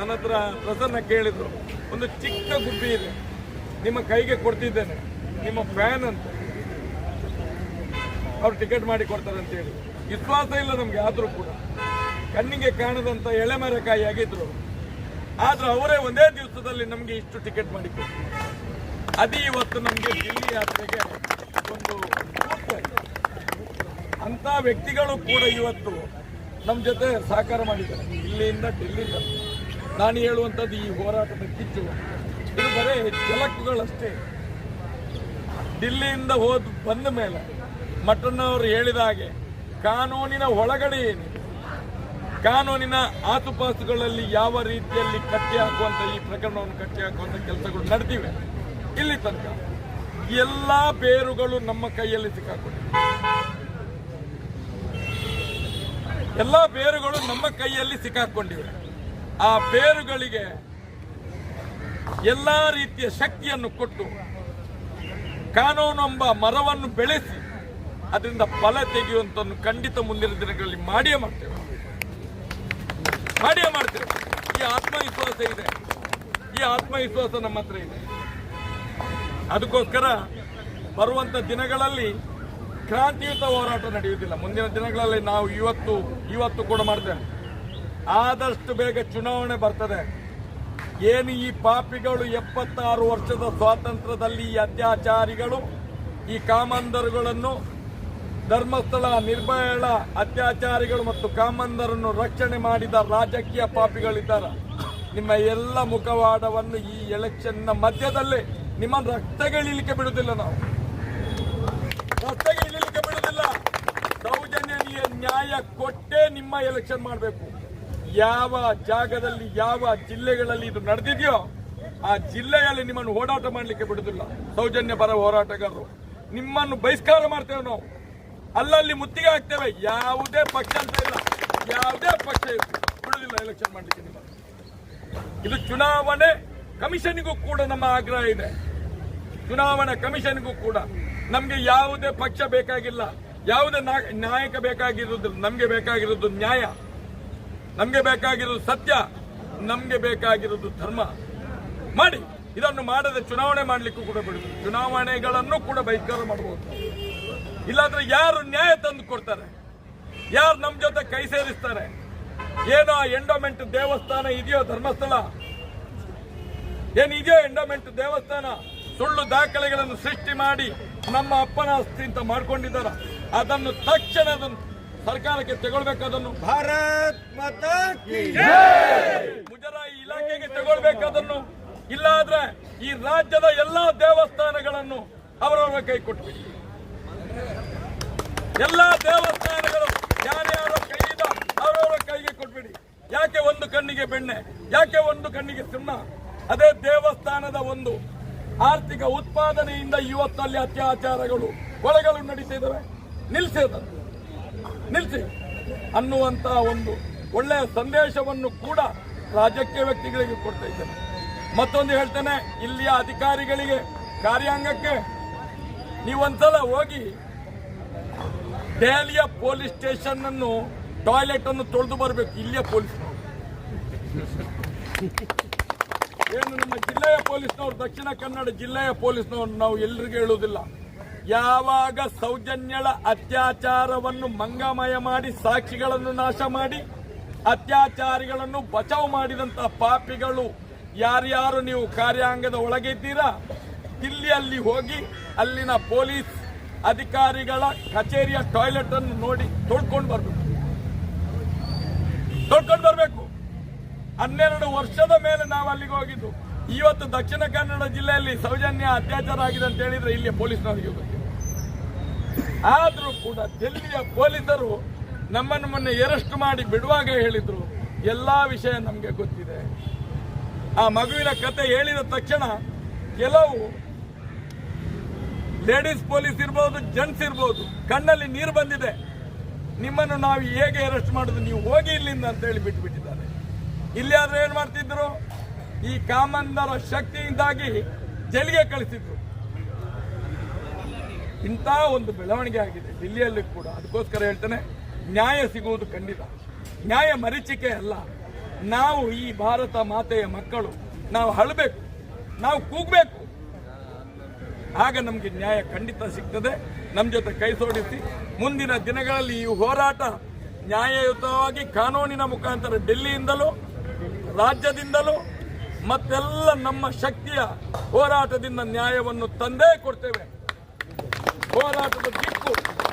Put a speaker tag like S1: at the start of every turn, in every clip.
S1: ನನ್ನ ಹತ್ರ ಪ್ರಸನ್ನ ಕೇಳಿದ್ರು, ಒಂದು ಚಿಕ್ಕ ಗುಬ್ಬಿ ಇದೆ. ನಿಮ್ಮ ಕೈಗೆ ಕೊಡ್ತಿದ್ದೇನೆ. ನಿಮ್ಮ ಫ್ಯಾನ್ ಅಂತ. ಅವ್ರು ಟಿಕೆಟ್ ಮಾಡಿ ಕೊಡ್ತಾರೆ ಅಂತ ಹೇಳಿ. ವಿಶ್ವಾಸ ಇಲ್ಲ ನಮ್ಗೆ, ಆದ್ರೂ ಕೂಡ. ಕಣ್ಣಿಗೆ ಕಾಣದಂತ ಎಳೆಮರಕಾಯಿ ಆಗಿದ್ರು. ಆದ್ರೆ ಅವರೇ ಒಂದೇ ದಿವಸದಲ್ಲಿ ನಮಗೆ ಇಷ್ಟು ಟಿಕೆಟ್ ಮಾಡಿ ಕೊಟ್ಟರು ಅದು ಇವತ್ತು ನಮಗೆ ದಿಲ್ಲಿ ಯಾತ್ರೆಗೆ ಒಂದು. ಅಂತ ವ್ಯಕ್ತಿಗಳು ಕೂಡ ಇವತ್ತು ನಮ್ಮ ಜೊತೆ ಸಹಕಾರ ಮಾಡಿದ್ದಾರೆ. ಇಲ್ಲಿಂದ ಡೆಲ್ಲಿಂದ ನಾನು ಹೇಳುವಂಥದ್ದು ಈ ಹೋರಾಟದ ಕಿಚ್ಚು. ಇದು ಬರೀ ಜಲಕ್ಕುಗಳಷ್ಟೇ. ದಿಲ್ಲಿಯಿಂದ ಹೋದ ಬಂದ ಮೇಲೆ ಮಟ್ಟಣ್ಣವರು ಹೇಳಿದ ಹಾಗೆ, ಕಾನೂನಿನ ಒಳಗಡೆ ಏನು ಕಾನೂನಿನ ಆಸುಪಾಸುಗಳಲ್ಲಿ ಯಾವ ರೀತಿಯಲ್ಲಿ ಕಟ್ಟಿ ಹಾಕುವಂಥ ಈ ಪ್ರಕರಣವನ್ನು ಕಟ್ಟಿ ಹಾಕುವಂಥ ಕೆಲಸಗಳು ನಡೆದಿವೆ? ಇಲ್ಲಿ ತನಕ ಎಲ್ಲ ಬೇರುಗಳು ನಮ್ಮ ಕೈಯಲ್ಲಿ ಸಿಕ್ಕಾಕೊಂಡಿವೆ. ಎಲ್ಲ ಬೇರುಗಳು ನಮ್ಮ ಕೈಯಲ್ಲಿ ಸಿಕ್ಕಾಕೊಂಡಿವೆ. ಆ ಬೇರುಗಳಿಗೆ ಎಲ್ಲಾ ರೀತಿಯ ಶಕ್ತಿಯನ್ನು ಕೊಟ್ಟು ಕಾನೂನೆಂಬ ಮರವನ್ನು ಬೆಳೆಸಿ ಅದರಿಂದ ಫಲ ತೆಗೆಯುವಂತನ್ನು ಖಂಡಿತ ಮುಂದಿನ ದಿನಗಳಲ್ಲಿ ಮಾಡಿಯೇ ಮಾಡ್ತೇವೆ. ಮಾಡಿಯೇ ಮಾಡ್ತೇವೆ. ಈ ಆತ್ಮವಿಶ್ವಾಸ ಇದೆ. ಈ ಆತ್ಮವಿಶ್ವಾಸ ನಮ್ಮ ಹತ್ರ ಇದೆ. ಅದಕ್ಕೋಸ್ಕರ ಬರುವಂತ ದಿನಗಳಲ್ಲಿ ಕ್ರಾಂತಿಯುತ ಹೋರಾಟ ನಡೆಯುವುದಿಲ್ಲ. ಮುಂದಿನ ದಿನಗಳಲ್ಲಿ ನಾವು ಇವತ್ತು ಇವತ್ತು ಕೂಡ ಮಾಡ್ತೇವೆ. ಆದಷ್ಟು ಬೇಗ ಚುನಾವಣೆ ಬರ್ತದೆ. ಏನು ಈ ಪಾಪಿಗಳು ಎಪ್ಪತ್ತಾರು ವರ್ಷದ ಸ್ವಾತಂತ್ರ್ಯದಲ್ಲಿ ಈ ಅತ್ಯಾಚಾರಿಗಳು, ಈ ಕಾಮಂದರುಗಳನ್ನು, ಧರ್ಮಸ್ಥಳ, ನಿರ್ಭಯಳ ಅತ್ಯಾಚಾರಿಗಳು ಮತ್ತು ಕಾಮಂದರನ್ನು ರಕ್ಷಣೆ ಮಾಡಿದ ರಾಜಕೀಯ ಪಾಪಿಗಳಿದ್ದಾರೆ. ನಿಮ್ಮ ಎಲ್ಲ ಮುಖವಾಡವನ್ನು ಈ ಎಲೆಕ್ಷನ್ನ ಮಧ್ಯದಲ್ಲೇ ನಿಮ್ಮ ರಕ್ತಗಳಿಲಿಕ್ಕೆ ಬಿಡುವುದಿಲ್ಲ ನಾವು. ರಸ್ತೆಗೆ ಇಳಿಲಿಕ್ಕೆ ಬಿಡುವುದಿಲ್ಲ. ಸೌಜನ್ಯ ನ್ಯಾಯ ಕೊಟ್ಟೇ ನಿಮ್ಮ ಎಲೆಕ್ಷನ್ ಮಾಡಬೇಕು. ಯಾವ ಜಾಗದಲ್ಲಿ ಯಾವ ಜಿಲ್ಲೆಗಳಲ್ಲಿ ಇದು ನಡೆದಿದೆಯೋ ಆ ಜಿಲ್ಲೆಯಲ್ಲಿ ನಿಮ್ಮನ್ನು ಓಡಾಟ ಮಾಡಲಿಕ್ಕೆ ಬಿಡುದಿಲ್ಲ ಸೌಜನ್ಯ ಪರ ಹೋರಾಟಗಾರರು. ನಿಮ್ಮನ್ನು ಬಹಿಷ್ಕಾರ ಮಾಡ್ತೇವೆ ನಾವು. ಅಲ್ಲಲ್ಲಿ ಮುತ್ತಿಗೆ ಹಾಕ್ತೇವೆ. ಯಾವುದೇ ಪಕ್ಷ ಅಂತ ಇಲ್ಲ. ಯಾವುದೇ ಪಕ್ಷ ಬಿಡುದಿಲ್ಲ ಎಲೆಕ್ಷನ್ ಮಾಡಲಿಕ್ಕೆ ನಿಮ್ಮ ಇದು ಚುನಾವಣೆ ಕಮಿಷನ್ಗೂ ಕೂಡ ನಮ್ಮ ಆಗ್ರಹ ಇದೆ. ಚುನಾವಣಾ ಕಮಿಷನ್ಗೂ ಕೂಡ. ನಮಗೆ ಯಾವುದೇ ಪಕ್ಷ ಬೇಕಾಗಿಲ್ಲ. ಯಾವುದೇ ನಾಯಕ ಬೇಕಾಗಿರೋದು ನಮಗೆ ಬೇಕಾಗಿರೋದು ನ್ಯಾಯ. ನಮಗೆ ಬೇಕಾಗಿರೋದು ಸತ್ಯ, ನಮಗೆ ಬೇಕಾಗಿರೋದು ಧರ್ಮ. ಮಾಡಿ, ಇದನ್ನು ಮಾಡದೆ ಚುನಾವಣೆ ಮಾಡಲಿಕ್ಕೂ ಕೂಡ ಬಿಡುದು. ಚುನಾವಣೆಗಳನ್ನು ಕೂಡ ಬಹಿಷ್ಕಾರ ಮಾಡಬಹುದು ಇಲ್ಲಾಂದ್ರೆ ಯಾರು ನ್ಯಾಯ ತಂದು ಕೊಡ್ತಾರೆ? ಯಾರು ನಮ್ಮ ಜೊತೆ ಕೈ ಸೇರಿಸ್ತಾರೆ? ಏನೋ ಎಂಡೋಮೆಂಟ್ ದೇವಸ್ಥಾನ ಇದೆಯೋ ಧರ್ಮಸ್ಥಳ? ಏನಿದೆಯೋ ಎಂಡೋಮೆಂಟ್ ದೇವಸ್ಥಾನ? ಸುಳ್ಳು ದಾಖಲೆಗಳನ್ನು ಸೃಷ್ಟಿ ಮಾಡಿ ನಮ್ಮ ಅಪ್ಪನ ಆಸ್ತಿ ಅಂತ ಮಾಡ್ಕೊಂಡಿದ್ದಾರ. ಅದನ್ನು ತಕ್ಷಣ ಅದನ್ನು ಸರ್ಕಾರಕ್ಕೆ ತಗೊಳ್ಬೇಕಾದನ್ನು
S2: ಭಾರತ್ ಮಾತಾ
S1: ಮುಜರಾಯಿ ಇಲಾಖೆಗೆ ತಗೊಳ್ಬೇಕಾದನ್ನು ಇಲ್ಲಾದ್ರೆ ಈ ರಾಜ್ಯದ ಎಲ್ಲಾ ದೇವಸ್ಥಾನಗಳನ್ನು ಅವರವರ ಕೈ ಕೊಟ್ಬಿಡಿ. ಎಲ್ಲಾ ದೇವಸ್ಥಾನಗಳು ಯಾರ್ಯಾರ ಕೈಯಿದ ಅವರವರ ಕೈಗೆ ಕೊಟ್ಬಿಡಿ. ಯಾಕೆ ಒಂದು ಕಣ್ಣಿಗೆ ಬೆಣ್ಣೆ ಯಾಕೆ ಒಂದು ಕಣ್ಣಿಗೆ ಸುಣ್ಣ? ಅದೇ ದೇವಸ್ಥಾನದ ಒಂದು ಆರ್ಥಿಕ ಉತ್ಪಾದನೆಯಿಂದ ಇವತ್ತಲ್ಲಿ ಅತ್ಯಾಚಾರಗಳು ಕೊಲೆಗಳು ನಡೀತಾ ಇದ್ದಾವೆ. ನಿಲ್ಲಿಸಿ ಅನ್ನುವಂತ ಒಂದು ಒಳ್ಳೆಯ ಸಂದೇಶವನ್ನು ಕೂಡ ರಾಜಕೀಯ ವ್ಯಕ್ತಿಗಳಿಗೆ ಕೊಡ್ತಾ ಇದ್ದೇನೆ. ಮತ್ತೊಂದು ಹೇಳ್ತೇನೆ, ಇಲ್ಲಿಯ ಅಧಿಕಾರಿಗಳಿಗೆ ಕಾರ್ಯಾಂಗಕ್ಕೆ ನೀವೊಂದ್ಸಲ ಹೋಗಿ ದೆಹಲಿಯ ಪೊಲೀಸ್ ಸ್ಟೇಷನ್ ಅನ್ನು, ಟಾಯ್ಲೆಟ್ ಅನ್ನು ತೊಳೆದು ಬರಬೇಕು, ಇಲ್ಲಿಯ ಪೊಲೀಸ್. ಏನು, ನಮ್ಮ ಜಿಲ್ಲೆಯ ಪೊಲೀಸ್ನವರು, ದಕ್ಷಿಣ ಕನ್ನಡ ಜಿಲ್ಲೆಯ ಪೊಲೀಸ್ನವರು, ನಾವು ಎಲ್ರಿಗೂ ಹೇಳುವುದಿಲ್ಲ. ಯಾವಾಗ ಸೌಜನ್ಯಳ ಅತ್ಯಾಚಾರವನ್ನು ಮಂಗಮಯ ಮಾಡಿ ಸಾಕ್ಷಿಗಳನ್ನು ನಾಶ ಮಾಡಿ, ಅತ್ಯಾಚಾರಿಗಳನ್ನು ಬಚಾವ್ ಮಾಡಿದಂತ ಪಾಪಿಗಳು ಯಾರ್ಯಾರು ನೀವು ಕಾರ್ಯಾಂಗದ ಒಳಗೆ ಇದ್ದೀರಾ ದಿಲ್ಲಿಯಲ್ಲಿ ಹೋಗಿ ಅಲ್ಲಿನ ಪೊಲೀಸ್ ಅಧಿಕಾರಿಗಳ ಕಚೇರಿಯ ಟಾಯ್ಲೆಟ್ ಅನ್ನು ನೋಡಿ ತೊಳ್ಕೊಂಡು ಬರಬೇಕು. ತೊಳ್ಕೊಂಡು ಬರಬೇಕು. ಹನ್ನೆರಡು ವರ್ಷದ ಮೇಲೆ ನಾವು ಅಲ್ಲಿಗೆ ಹೋಗಿದ್ದು. ಇವತ್ತು ದಕ್ಷಿಣ ಕನ್ನಡ ಜಿಲ್ಲೆಯಲ್ಲಿ ಸೌಜನ್ಯ ಅತ್ಯಾಚಾರ ಆಗಿದೆ ಅಂತ ಹೇಳಿದ್ರೆ ಇಲ್ಲಿ ಪೊಲೀಸ್ನವರಿಗೆ ಆದ್ರೂ ಕೂಡ ದಿಲ್ಲಿಯ ಪೊಲೀಸರು ನಮ್ಮನ್ನು ಮೊನ್ನೆ ಅರೆಸ್ಟ್ ಮಾಡಿ ಬಿಡುವಾಗ ಹೇಳಿದ್ರು. ಎಲ್ಲ ವಿಷಯ ನಮಗೆ ಗೊತ್ತಿದೆ. ಆ ಮಗುವಿನ ಕತೆ ಹೇಳಿದ ತಕ್ಷಣ ಕೆಲವು ಲೇಡೀಸ್ ಪೊಲೀಸ್ ಇರ್ಬೋದು, ಜೆಂಟ್ಸ್ ಇರ್ಬೋದು, ಕಣ್ಣಲ್ಲಿ ನೀರು ಬಂದಿದೆ. ನಿಮ್ಮನ್ನು ನಾವು ಹೇಗೆ ಅರೆಸ್ಟ್ ಮಾಡೋದು? ನೀವು ಹೋಗಿ ಇಲ್ಲಿಂದ ಅಂತ ಹೇಳಿ ಬಿಟ್ಟುಬಿಟ್ಟಿದ್ದಾರೆ ಇಲ್ಲಿ ಆದ್ರೆ ಏನ್ ಮಾಡ್ತಿದ್ರು? ಈ ಕಾಮಂದರ ಶಕ್ತಿಯಿಂದಾಗಿ ಜೈಲಿಗೆ ಕಳಿಸಿದ್ರು. ಇಂಥ ಒಂದು ಬೆಳವಣಿಗೆ ಆಗಿದೆ ದಿಲ್ಲಿಯಲ್ಲಿ ಕೂಡ. ಅದಕ್ಕೋಸ್ಕರ ಹೇಳ್ತೇನೆ, ನ್ಯಾಯ ಸಿಗುವುದು ಖಂಡಿತ. ನ್ಯಾಯ ಮರೀಚಿಕೆ ಅಲ್ಲ. ನಾವು ಈ ಭಾರತ ಮಾತೆಯ ಮಕ್ಕಳು. ನಾವು ಹಳಬೇಕು ನಾವು ಕೂಗಬೇಕು. ಆಗ ನಮಗೆ ನ್ಯಾಯ ಖಂಡಿತ ಸಿಗ್ತದೆ. ನಮ್ಮ ಜೊತೆ ಕೈ ಸೋಡಿಸಿ. ಮುಂದಿನ ದಿನಗಳಲ್ಲಿ ಈ ಹೋರಾಟ ನ್ಯಾಯಯುತವಾಗಿ ಕಾನೂನಿನ ಮುಖಾಂತರ ಡೆಲ್ಲಿಯಿಂದಲೂ, ರಾಜ್ಯದಿಂದಲೂ, ಮತ್ತೆಲ್ಲ ನಮ್ಮ ಶಕ್ತಿಯ ಹೋರಾಟದಿಂದ ನ್ಯಾಯವನ್ನು ತಂದೇ ಕೊಡ್ತೇವೆ. ಹೋರಾಟದ ದಿಕ್ಕು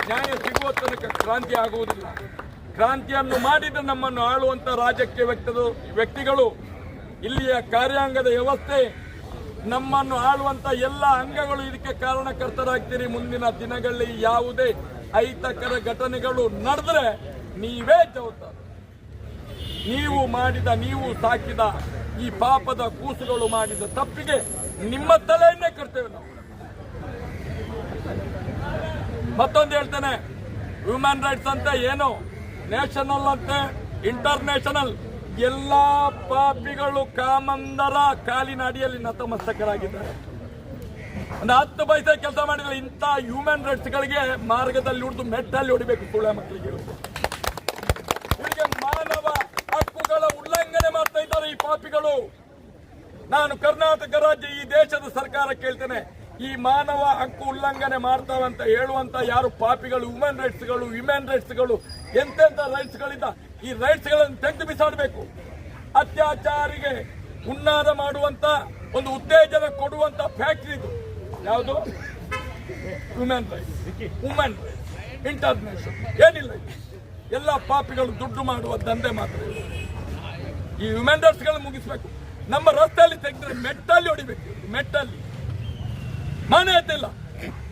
S1: ನ್ಯಾಯ ಸಿಗುವ ತನಕ ಕ್ರಾಂತಿ ಆಗುವುದಿಲ್ಲ. ಕ್ರಾಂತಿಯನ್ನು ಮಾಡಿದ ನಮ್ಮನ್ನು ಆಳುವಂತ ರಾಜಕೀಯ ವ್ಯಕ್ತದ, ವ್ಯಕ್ತಿಗಳು, ಇಲ್ಲಿಯ ಕಾರ್ಯಾಂಗದ ವ್ಯವಸ್ಥೆ, ನಮ್ಮನ್ನು ಆಳುವಂತ ಎಲ್ಲ ಅಂಗಗಳು ಇದಕ್ಕೆ ಕಾರಣಕರ್ತರಾಗ್ತೀರಿ. ಮುಂದಿನ ದಿನಗಳಲ್ಲಿ ಯಾವುದೇ ಅಹಿತಕರ ಘಟನೆಗಳು ನಡೆದ್ರೆ ನೀವೇ ಜವಾಬ್ದಾರ. ನೀವು ಮಾಡಿದ, ನೀವು ಸಾಕಿದ ಈ ಪಾಪದ ಕೂಸುಗಳು ಮಾಡಿದ ತಪ್ಪಿಗೆ ನಿಮ್ಮ ತಲೆಯನ್ನೇ ಕರ್ತೇವೆ ನಾವು. ಮತ್ತೊಂದು ಹೇಳ್ತೇನೆ ಹ್ಯೂಮನ್ ರೈಟ್ಸ್ ಅಂತ ಏನು? ನ್ಯಾಷನಲ್ ಅಂತೆ ಇಂಟರ್ನ್ಯಾಷನಲ್ ಎಲ್ಲಾ ಪಾಪಿಗಳು ಕಾಮಂದರ ಕಾಲಿನ ಅಡಿಯಲ್ಲಿ ನತಮಸ್ತಕರಾಗಿದ್ದಾರೆ. ಒಂದು ಹತ್ತು ಪೈಸೆ ಕೆಲಸ ಮಾಡಿದ್ರೆ ಇಂಥ ಹ್ಯೂಮನ್ ರೈಟ್ಸ್ಗಳಿಗೆ ಮಾರ್ಗದಲ್ಲಿ ಹಿಡಿದು ಮೆಟ್ಟಲ್ಲಿ ಹೊಡಿಬೇಕು ಕೂಡ ಮಕ್ಕಳಿಗೆ. ಇವರಿಗೆ ಮಾನವ ಹಕ್ಕುಗಳ ಉಲ್ಲಂಘನೆ ಮಾಡ್ತಾ ಇದ್ದಾರೆ ಈ ಪಾಪಿಗಳು. ನಾನು ಕರ್ನಾಟಕ ರಾಜ್ಯ ಈ ದೇಶದ ಸರ್ಕಾರ ಕೇಳ್ತೇನೆ. ಈ ಮಾನವ ಹಕ್ಕು ಉಲ್ಲಂಘನೆ ಮಾಡ್ತಾವೆ ಅಂತ ಹೇಳುವಂತ ಯಾರು ಪಾಪಿಗಳು ಹ್ಯೂಮನ್ ರೈಟ್ಸ್ಗಳು ಹ್ಯೂಮನ್ ರೈಟ್ಸ್ಗಳು ಎಂತೆಂತ ರೈಟ್ಸ್ಗಳಿಂದ ಈ ರೈಟ್ಸ್ಗಳನ್ನು ತೆಗೆದು ಬಿಸಾಡಬೇಕು. ಅತ್ಯಾಚಾರಿಗೆ ಉನ್ನಾದ ಮಾಡುವಂತ ಒಂದು ಉತ್ತೇಜನ ಕೊಡುವಂತ ಫ್ಯಾಕ್ಟ್ರಿ ಇದು. ಯಾವುದು? ವುಮೆನ್ ರೈಟ್ಸ್ ವುಮೆನ್ ಇಂಟರ್ನ್ಯಾಷನಲ್ ಏನಿಲ್ಲ ಎಲ್ಲ ಪಾಪಿಗಳು ದುಡ್ಡು ಮಾಡುವ ದಂಧೆ ಮಾತ್ರ. ಈ ಹ್ಯೂಮನ್ ರೈಟ್ಸ್ಗಳನ್ನು ಮುಗಿಸ್ಬೇಕು. ನಮ್ಮ ರಸ್ತೆಯಲ್ಲಿ ತೆಗೆದ್ರೆ ಮೆಟ್ಟಲ್ಲಿ ಹೊಡಿಬೇಕು. ಮೆಟ್ಟಲ್ಲಿ. ಮನೆ ಇಲ್ಲ.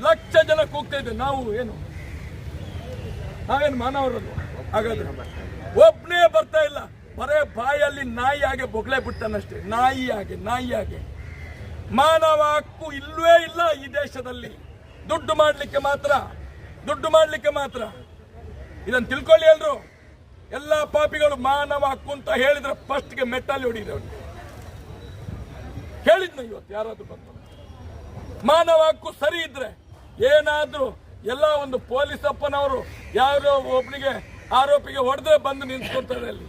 S1: ಲಕ್ಷ ಜನ ಕೂಗ್ತಾ ಇದ್ದೇವೆ ನಾವು ಏನು? ನಾವೇನು ಮಾನವರಲ್ಲ. ಹಾಗಾದ್ರೆ ಒಬ್ಬನೇ ಬರ್ತಾ ಇಲ್ಲ. ಬರೇ ಬಾಯಲ್ಲಿ ನಾಯಿ ಹಾಗೆ ಬೊಗಳೆ ಬಿಡ್ತಾನಷ್ಟೇ ನಾಯಿ ಹಾಗೆ ನಾಯಿ ಹಾಗೆ. ಮಾನವ ಹಕ್ಕು ಇಲ್ಲವೇ ಇಲ್ಲ ಈ ದೇಶದಲ್ಲಿ. ದುಡ್ಡು ಮಾಡಲಿಕ್ಕೆ ಮಾತ್ರ, ದುಡ್ಡು ಮಾಡಲಿಕ್ಕೆ ಮಾತ್ರ. ಇದನ್ನು ತಿಳ್ಕೊಳ್ಳಿ ಎಲ್ರು. ಎಲ್ಲ ಪಾಪಿಗಳು ಮಾನವ ಹಕ್ಕು ಅಂತ ಹೇಳಿದ್ರೆ ಫಸ್ಟ್ಗೆ ಮೆಟ್ಟಲ್ಲಿ ಹೊಡಿದವ್ರು ಹೇಳಿದ್ನ ಇವತ್ತು ಯಾರಾದ್ರೂ ಬಂದು? ಮಾನವ ಹಕ್ಕು ಸರಿ ಇದ್ರೆ ಏನಾದ್ರೂ ಎಲ್ಲ ಒಂದು ಪೊಲೀಸ್ ಅಪ್ಪನವರು ಯಾರೋ ಒಬ್ಬನಿಗೆ ಆರೋಪಿಗೆ ಹೊಡೆದ್ರೆ ಬಂದು ನಿಂತ್ಕೊಳ್ತಾರೆ ಅಲ್ಲಿ.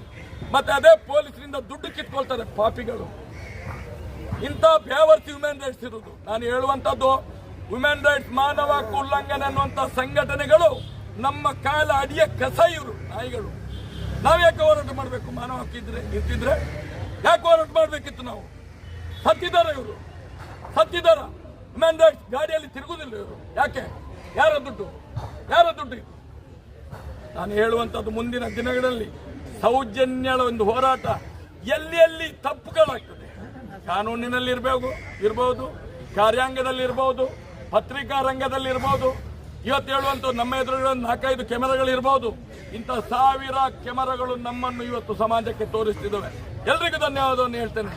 S1: ಮತ್ತೆ ಅದೇ ಪೊಲೀಸರಿಂದ ದುಡ್ಡು ಕಿತ್ಕೊಳ್ತಾರೆ ಪಾಪಿಗಳು. ಇಂಥ ಬ್ಯಾವರ್ಸಿ ಹ್ಯೂಮನ್ ರೈಟ್ಸ್ ಇರೋದು ನಾನು ಹೇಳುವಂತದ್ದು ಹ್ಯೂಮನ್ ರೈಟ್ಸ್ ಮಾನವ ಹಕ್ಕು ಉಲ್ಲಂಘನೆ ಅನ್ನುವಂಥ ಸಂಘಟನೆಗಳು ನಮ್ಮ ಕಾಲ ಅಡಿಯ ಕಸ ಇವರು, ನಾಯಿಗಳು. ನಾವ್ಯಾಕೆ ಹೋರಾಟ ಮಾಡಬೇಕು? ಮಾನವ ಹಕ್ಕು ಇದ್ರೆ, ಇರ್ತಿದ್ರೆ? ಯಾಕೆ ಹೋರಾಟ ಮಾಡಬೇಕಿತ್ತು ನಾವು? ಸತ್ತಿದ್ದಾರೆ ಇವರು. ಸತ್ತಿದಾರ. ರೈಟ್ಸ್ ಗಾಡಿಯಲ್ಲಿ ತಿರುಗುದಿಲ್ಲ ಇವರು. ಯಾಕೆ? ಯಾರ ದುಡ್ಡು? ಯಾರ ದುಡ್ಡು? ನಾನು ಹೇಳುವಂಥದ್ದು ಮುಂದಿನ ದಿನಗಳಲ್ಲಿ ಸೌಜನ್ಯಳ ಒಂದು ಹೋರಾಟ ಎಲ್ಲಿ ಎಲ್ಲಿ ತಪ್ಪುಗಳಾಗ್ತದೆ. ಕಾನೂನಿನಲ್ಲಿ ಇರಬೇಕು ಕಾರ್ಯಾಂಗದಲ್ಲಿ ಇರಬಹುದು ಪತ್ರಿಕಾ ರಂಗದಲ್ಲಿ ಇರಬಹುದು ಇವತ್ತು ಹೇಳುವಂತ ನಮ್ಮ ಎದುರುಗಳ ನಾಲ್ಕೈದು ಕ್ಯಾಮೆರಾಗಳು ಇರಬಹುದು ಇಂಥ ಸಾವಿರ ಕ್ಯಾಮೆರಾಗಳು ನಮ್ಮನ್ನು ಇವತ್ತು ಸಮಾಜಕ್ಕೆ ತೋರಿಸ್ತಿದ್ದಾವೆ. ಎಲ್ರಿಗೂ ಧನ್ಯವಾದವನ್ನು ಹೇಳ್ತೇನೆ.